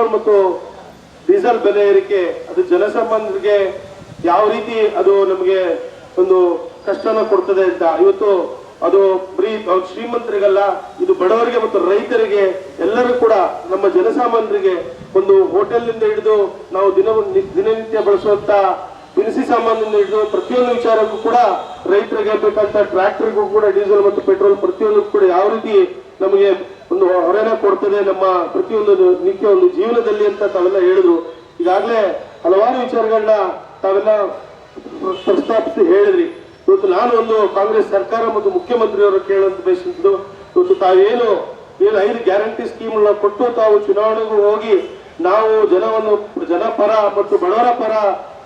Petrol ಮತ್ತು diesel ಬೆಲೆ ಏರಿಕೆ, ಅದು ಜನಸಾಮಾನ್ಯರಿಗೆ ಯಾವ ರೀತಿ ಅದು ನಮಗೆ ಒಂದು ಕಷ್ಟನ ಕೊಡ್ತದೆ ಅಂತ. ಇವತ್ತು ಅದು ಬರೀ ಶ್ರೀಮಂತರಿಗಲ್ಲ, ಇದು ಬಡವರಿಗೆ ಮತ್ತು ರೈತರಿಗೆ ಎಲ್ಲರೂ ಕೂಡ ನಮ್ಮ ಜನಸಾಮಾನ್ಯರಿಗೆ ಒಂದು ಹೋಟೆಲ್ನಿಂದ ಹಿಡಿದು ನಾವು ದಿನ ದಿನನಿತ್ಯ ಬಳಸುವಂತ ದಿನಸಿ ಸಾಮಾನಿಂದ ಹಿಡಿದು ಪ್ರತಿಯೊಂದು ವಿಚಾರಕ್ಕೂ ಕೂಡ ರೈತರಿಗೆ ಬೇಕಂತ ಟ್ರ್ಯಾಕ್ಟರ್ಗೂ ಕೂಡ ಡೀಸೆಲ್ ಮತ್ತು ಪೆಟ್ರೋಲ್ ಪ್ರತಿಯೊಂದು ಕೂಡ ಯಾವ ರೀತಿ ನಮಗೆ ಒಂದು ಹೊರೆನ ಕೊಡ್ತದೆ ನಮ್ಮ ಪ್ರತಿಯೊಂದು ನಿತ್ಯ ಒಂದು ಜೀವನದಲ್ಲಿ ಅಂತ ತಾವೆಲ್ಲ ಹೇಳಿದ್ರು. ಈಗಾಗಲೇ ಹಲವಾರು ವಿಚಾರಗಳನ್ನ ತಾವೆಲ್ಲ ಪ್ರಸ್ತಾಪಿಸಿ ಹೇಳಿದ್ರಿ. ಇವತ್ತು ನಾನು ಒಂದು ಕಾಂಗ್ರೆಸ್ ಸರ್ಕಾರ ಮತ್ತು ಮುಖ್ಯಮಂತ್ರಿಯವರು ಕೇಳುವಂತ ಬಯಸಿದ್ದು, ಇವತ್ತು ತಾವೇನು ಏನು ಐದು ಗ್ಯಾರಂಟಿ ಸ್ಕೀಮ್ಗಳನ್ನ ಕೊಟ್ಟು ತಾವು ಚುನಾವಣೆಗೂ ಹೋಗಿ ನಾವು ಜನವನ್ನು, ಜನಪರ ಮತ್ತು ಬಡವರ ಪರ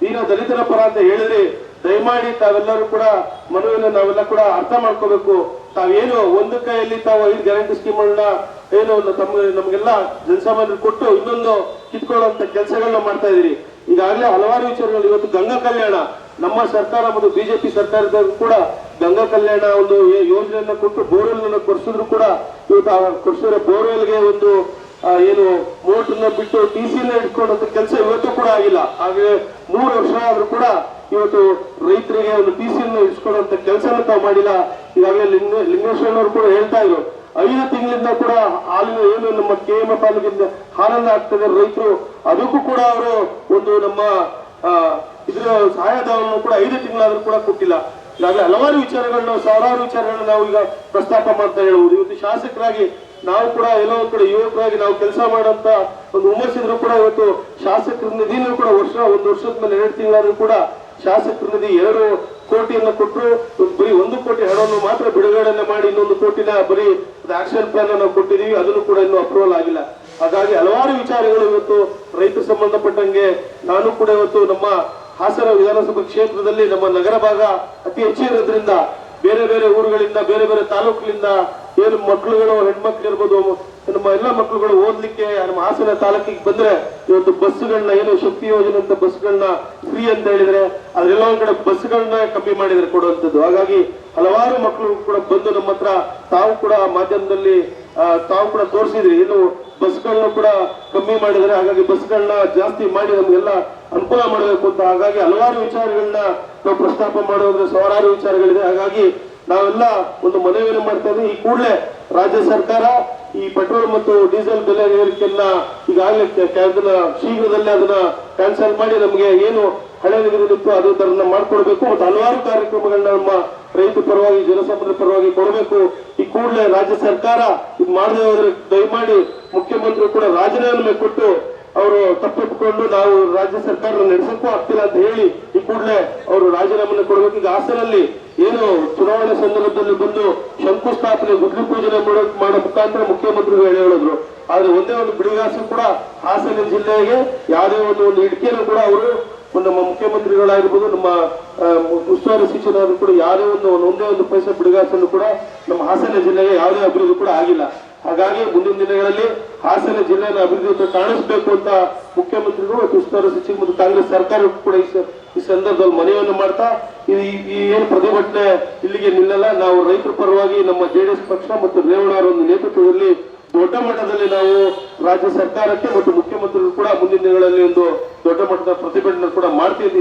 ದೀನ ದಲಿತರ ಪರ ಅಂತ ಹೇಳಿದ್ರಿ ದಯಮಾಡಿ ತಾವೆಲ್ಲರೂ ಕೂಡ ಮನವಿನ ನಾವೆಲ್ಲ ಕೂಡ ಅರ್ಥ ಮಾಡ್ಕೋಬೇಕು. ತಾವೇನು ಒಂದು ಕೈಯಲ್ಲಿ ತಾವು ಐದು ಗ್ಯಾರಂಟಿ ಸ್ಕೀಮ್ಗಳನ್ನ ಏನು ತಮ್ಮ ನಮಗೆಲ್ಲ ಜನಸಾಮಾನ್ಯರು ಕೊಟ್ಟು ಇನ್ನೊಂದು ಕಿತ್ಕೊಳ್ಳುವಂತ ಕೆಲಸಗಳನ್ನ ಮಾಡ್ತಾ ಇದ್ದೀರಿ. ಈಗಾಗಲೇ ಹಲವಾರು ವಿಚಾರಗಳು ಇವತ್ತು ಗಂಗಾ ಕಲ್ಯಾಣ, ನಮ್ಮ ಸರ್ಕಾರ ಮತ್ತು ಬಿಜೆಪಿ ಸರ್ಕಾರದವರು ಕೂಡ ಗಂಗಾ ಕಲ್ಯಾಣ ಒಂದು ಯೋಜನೆಯನ್ನ ಕೊಟ್ಟು ಬೋರ್ವೆಲ್ ಕೊಡಿಸಿದ್ರು ಕೂಡ ಇವತ್ತು ಕೊಡಿಸಿದ್ರೆ ಬೋರ್ವೆಲ್ಗೆ ಒಂದು ಏನು ಮೋಟರ್ನ ಬಿಟ್ಟು ಟಿ ಸಿನ ಇಟ್ಕೊಂಡಂತ ಕೆಲಸ ಇವತ್ತು ಕೂಡ ಆಗಿಲ್ಲ. ಹಾಗೆ ಮೂರು ವರ್ಷ ಆದ್ರೂ ಕೂಡ ಇವತ್ತು ರೈತರಿಗೆ ಒಂದು ಟಿ ಸಿಯನ್ನು ಇಸ್ಕೊಳ್ಳುವಂತ ಕೆಲಸನ ತಾವು ಮಾಡಿಲ್ಲ. ಈಗಾಗಲೇ ಲಿಂಗ, ಲಿಂಗೇಶ್ವರನವರು ಕೂಡ ಹೇಳ್ತಾ ಇದ್ರು. ಐದು ತಿಂಗಳಿಂದ ಕೂಡ ಹಾಲಿನ ಏನು ನಮ್ಮ ಕೆ ಎಂ ಹಾಲಿಗೆ ಹಾಲನ್ನ ಹಾಕ್ತದೆ ರೈತರು. ಅದಕ್ಕೂ ಕೂಡ ಅವರು ಒಂದು ನಮ್ಮ ಇದರ ಇದ್ರ ಸಹಾಯಧನವನ್ನು ಕೂಡ ಐದು ತಿಂಗಳಾದ್ರೂ ಕೂಡ ಕೊಟ್ಟಿಲ್ಲ. ಈಗಾಗಲೇ ಹಲವಾರು ವಿಚಾರಗಳನ್ನ, ಸಾವಿರಾರು ವಿಚಾರಗಳನ್ನ ನಾವು ಈಗ ಪ್ರಸ್ತಾಪ ಮಾಡ್ತಾ ಹೇಳ್ಬೋದು ಇವತ್ತು ಶಾಸಕರಾಗಿ ನಾವು ಕೂಡ ಎಲ್ಲೋ ಒಂದ್ ಕಡೆ ಯುವಕರಾಗಿ ನಾವು ಕೆಲಸ ಮಾಡಂತ ಒಂದು ವಿಮರ್ಶಿದ್ರು ಕೂಡ ಇವತ್ತು ಶಾಸಕರ ನಿಧಿನೂ ಕೂಡ ವರ್ಷ ಒಂದು ವರ್ಷದ ಮೇಲೆ ಎರಡು ತಿಂಗಳಾದ್ರೂ ಕೂಡ ಶಾಸಕರ ನಿಧಿ ಎರಡು ಕೋಟಿಯನ್ನು ಕೊಟ್ಟರು ಬರೀ ಒಂದು ಕೋಟಿ ಹಣವನ್ನು ಮಾತ್ರ ಬಿಡುಗಡೆ ಮಾಡಿ ಇನ್ನೊಂದು ಕೋಟಿನ ಬರೀ ಆಕ್ಷನ್ ಪ್ಲಾನ್ ನಾವು ಕೊಟ್ಟಿದೀವಿ, ಅದನ್ನು ಕೂಡ ಇನ್ನೂ ಅಪ್ರೂವಲ್ ಆಗಿಲ್ಲ. ಹಾಗಾಗಿ ಹಲವಾರು ವಿಚಾರಗಳು ಇವತ್ತು ರೈತ ಸಂಬಂಧಪಟ್ಟಂಗೆ ನಾನು ಕೂಡ ಇವತ್ತು ನಮ್ಮ ಹಾಸನ ವಿಧಾನಸಭಾ ಕ್ಷೇತ್ರದಲ್ಲಿ ನಮ್ಮ ನಗರ ಭಾಗ ಅತಿ ಹೆಚ್ಚಿರೋದ್ರಿಂದ ಬೇರೆ ಬೇರೆ ಊರುಗಳಿಂದ, ಬೇರೆ ಬೇರೆ ತಾಲೂಕಿನಿಂದ ಏನು ಮಕ್ಕಳುಗಳು ಹೆಣ್ಮಕ್ಳು ಇರ್ಬೋದು, ನಮ್ಮ ಎಲ್ಲ ಮಕ್ಕಳುಗಳು ಓದ್ಲಿಕ್ಕೆ, ನಮ್ಮ ಹಾಸನ ತಾಲೂಕಿಗೆ ಬಂದ್ರೆ ಇವತ್ತು ಬಸ್ಗಳನ್ನ ಏನು ಶಕ್ತಿ ಯೋಜನೆ ಅಂತ ಬಸ್ಗಳನ್ನ ಫ್ರೀ ಅಂತ ಹೇಳಿದ್ರೆ, ಅದ್ರೆಲ್ಲ ಒಂದ್ ಕಡೆ ಬಸ್ಗಳನ್ನ ಕಮ್ಮಿ ಮಾಡಿದ್ರೆ ಕೊಡುವಂಥದ್ದು. ಹಾಗಾಗಿ ಹಲವಾರು ಮಕ್ಕಳು ಕೂಡ ಬಂದು ನಮ್ಮ ಹತ್ರ ತಾವು ಕೂಡ ಮಾಧ್ಯಮದಲ್ಲಿ ತಾವು ಕೂಡ ತೋರಿಸಿದ್ರಿ. ಇನ್ನು ಬಸ್ಗಳನ್ನ ಕೂಡ ಕಮ್ಮಿ ಮಾಡಿದ್ರೆ, ಹಾಗಾಗಿ ಬಸ್ಗಳನ್ನ ಜಾಸ್ತಿ ಮಾಡಿ ನಮ್ಗೆಲ್ಲ ಅನುಕೂಲ ಮಾಡಬೇಕು ಅಂತ. ಹಾಗಾಗಿ ಹಲವಾರು ವಿಚಾರಗಳನ್ನ ನಾವು ಪ್ರಸ್ತಾಪ ಮಾಡೋದ್ರೆ ಸಾವಿರಾರು ವಿಚಾರಗಳಿದೆ. ಹಾಗಾಗಿ ನಾವೆಲ್ಲ ಒಂದು ಮನವಿಯನ್ನು ಮಾಡ್ತಾ ಇದ್ದೀವಿ. ಈ ಕೂಡಲೇ ರಾಜ್ಯ ಸರ್ಕಾರ ಈ ಪೆಟ್ರೋಲ್ ಮತ್ತು ಡೀಸೆಲ್ ಬೆಲೆ ಏರಿಕೆಯನ್ನ ಈಗಾಗಲೇ ಅದನ್ನ ಶೀಘ್ರದಲ್ಲೇ ಅದನ್ನ ಕ್ಯಾನ್ಸಲ್ ಮಾಡಿ ನಮಗೆ ಏನು ಹಳೆ ನಿಗದಿತ್ತು ಅದು ಅದನ್ನ ಮಾಡ್ಕೊಡ್ಬೇಕು ಮತ್ತು ಹಲವಾರು ಕಾರ್ಯಕ್ರಮಗಳನ್ನ ನಮ್ಮ ರೈತ ಪರವಾಗಿ, ಜನಸಾಮಾನ್ಯರ ಪರವಾಗಿ ಕೊಡಬೇಕು. ಈ ಕೂಡಲೇ ರಾಜ್ಯ ಸರ್ಕಾರ ಇದು ಮಾಡದೇ ಹೋದ್ರೆ ದಯಮಾಡಿ ಮುಖ್ಯಮಂತ್ರಿ ಕೂಡ ರಾಜೀನಾಮೆ ಕೊಟ್ಟು ಅವರು ತಪ್ಪಿಟ್ಕೊಂಡು ನಾವು ರಾಜ್ಯ ಸರ್ಕಾರ ನಡೆಸಕ್ಕೂ ಆಗ್ತಿಲ್ಲ ಅಂತ ಹೇಳಿ ಈ ಕೂಡಲೇ ಅವರು ರಾಜೀನಾಮೆ ಕೊಡಬೇಕು. ಈಗ ಹಾಸನಲ್ಲಿ ಏನು ಚುನಾವಣೆ ಸಂದರ್ಭದಲ್ಲಿ ಬಂದು ಶಂಕುಸ್ಥಾಪನೆ ಗುದ್ಲಿ ಪೂಜನೆ ಮಾಡೋ ಮಾಡೋ ಮುಖಾಂತರ ಮುಖ್ಯಮಂತ್ರಿಗಳು ಹೇಳಿ ಹೇಳಿದ್ರು. ಆದ್ರೆ ಒಂದೇ ಒಂದು ಬಿಡಿಗಾಸು ಕೂಡ ಹಾಸನ ಜಿಲ್ಲೆಗೆ ಯಾವುದೇ ಒಂದು ಒಂದು ಇಡ್ಕೆಯನ್ನು ಕೂಡ ಅವರು ನಮ್ಮ ಮುಖ್ಯಮಂತ್ರಿಗಳಾಗಿರ್ಬೋದು, ನಮ್ಮ ಉಸ್ತುವಾರಿ ಸಚಿವರಾದ್ರೂ ಕೂಡ ಯಾವುದೇ ಒಂದು ಒಂದೇ ಒಂದು ಪೈಸೆ ಬಿಡುಗಾಸನ್ನು ಕೂಡ ನಮ್ಮ ಹಾಸನ ಜಿಲ್ಲೆಗೆ ಯಾವುದೇ ಅಭಿವೃದ್ಧಿ ಕೂಡ ಆಗಿಲ್ಲ. ಹಾಗಾಗಿ ಮುಂದಿನ ದಿನಗಳಲ್ಲಿ ಹಾಸನ ಜಿಲ್ಲೆಯನ್ನು ಅಭಿವೃದ್ಧಿ ಕಾಣಿಸಬೇಕು ಅಂತ ಮುಖ್ಯಮಂತ್ರಿಗಳು ಮತ್ತು ಉಸ್ತುವಾರಿ ಸಚಿವ ಮತ್ತು ಕಾಂಗ್ರೆಸ್ ಸರ್ಕಾರಕ್ಕೂ ಕೂಡ ಈ ಸಂದರ್ಭದಲ್ಲಿ ಮನವಿಯನ್ನು ಮಾಡ್ತಾ, ಈ ಈ ಏನು ಪ್ರತಿಭಟನೆ ಇಲ್ಲಿಗೆ ನಿಲ್ಲಲ್ಲ, ನಾವು ರೈತರ ಪರವಾಗಿ ನಮ್ಮ ಜೆಡಿಎಸ್ ಪಕ್ಷ ಮತ್ತು ರೇವಣ್ಣವರ ಒಂದು ನೇತೃತ್ವದಲ್ಲಿ ದೊಡ್ಡ ಮಟ್ಟದಲ್ಲಿ ನಾವು ರಾಜ್ಯ ಸರ್ಕಾರಕ್ಕೆ ಮತ್ತು ಮುಖ್ಯಮಂತ್ರಿಗಳು ಕೂಡ ಮುಂದಿನ ದಿನಗಳಲ್ಲಿ ಒಂದು ದೊಡ್ಡ ಮಟ್ಟದ ಪ್ರತಿಭಟನೆ ಕೂಡ ಮಾಡ್ತೀವಿ